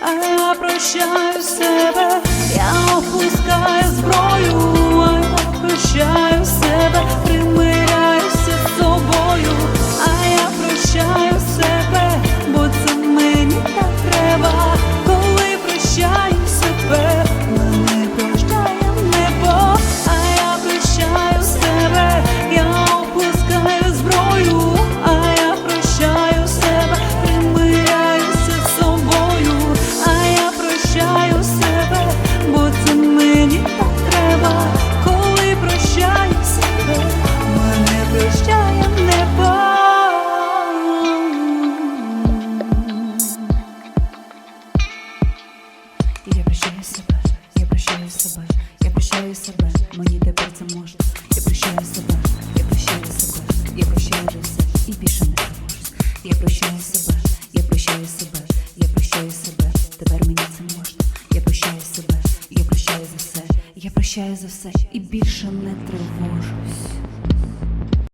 А я прощаю себе. Я Я прощаю себе, я прощаю себе, я прощаю себе, мені тепер це можна. Я прощаю себе, я прощаю себе, я прощаю все і більше не тривожусь. Я прощаю себе, я прощаю себе, я прощаю себе, тепер мені це можна. Я прощаю себе, я прощаю за все, я прощаю за все і більше не тривожусь.